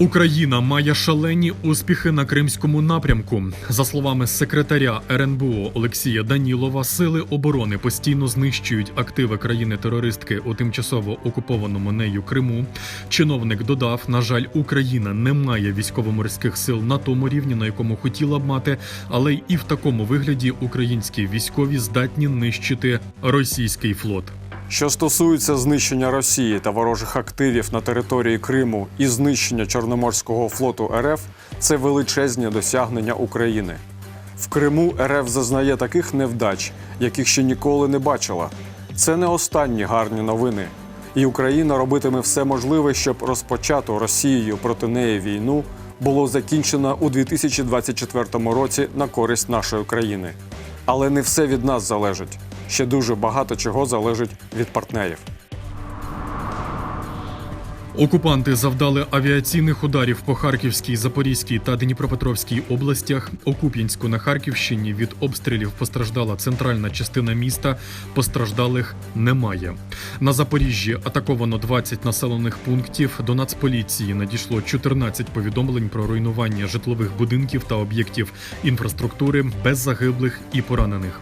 Україна має шалені успіхи на кримському напрямку. За словами секретаря РНБО Олексія Данілова, сили оборони постійно знищують активи країни-терористки у тимчасово окупованому нею Криму. Чиновник додав: на жаль, Україна не має військово-морських сил на тому рівні, на якому хотіла б мати, але й і в такому вигляді українські військові здатні нищити російський флот. Що стосується знищення Росії та ворожих активів на території Криму і знищення Чорноморського флоту РФ, це величезні досягнення України. В Криму РФ зазнає таких невдач, яких ще ніколи не бачила. Це не останні гарні новини. І Україна робитиме все можливе, щоб розпочату Росією проти неї війну було закінчено у 2024 році на користь нашої країни. Але не все від нас залежить. Ще дуже багато чого залежить від партнерів. Окупанти завдали авіаційних ударів по Харківській, Запорізькій та Дніпропетровській областях. У Куп'янську на Харківщині від обстрілів постраждала центральна частина міста. Постраждалих немає. На Запоріжжі атаковано 20 населених пунктів. До Нацполіції надійшло 14 повідомлень про руйнування житлових будинків та об'єктів інфраструктури без загиблих і поранених.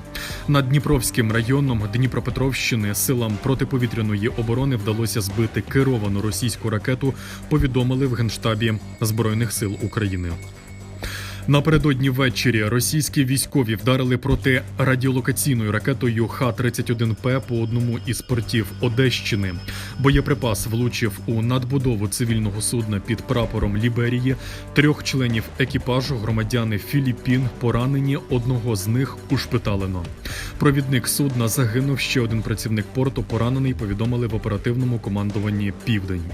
Над Дніпровським районом Дніпропетровщини силам протиповітряної оборони вдалося збити керовану російську ракету. Повідомили в генштабі Збройних сил України. Напередодні ввечері російські військові вдарили проти радіолокаційною ракетою Х-31П по одному із портів Одещини. Боєприпас влучив у надбудову цивільного судна під прапором Ліберії. Трьох членів екіпажу громадяни Філіппін поранені. Одного з них ушпиталено. Провідник судна загинув. Ще один працівник порту поранений. Повідомили в оперативному командуванні Південь.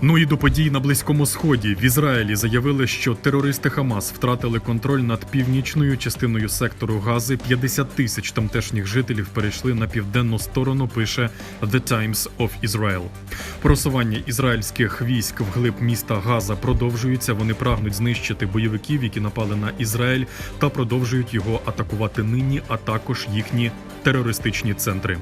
Ну і до подій на близькому сході в Ізраїлі заявили, що терористи Хамас втратили контроль над північною частиною сектору Гази. 50 тисяч тамтешніх жителів перейшли на південну сторону. Пише The Times of Israel. Просування ізраїльських військ вглиб міста Газа продовжується. Вони прагнуть знищити бойовиків, які напали на Ізраїль, та продовжують його атакувати нині, а також їхні терористичні центри.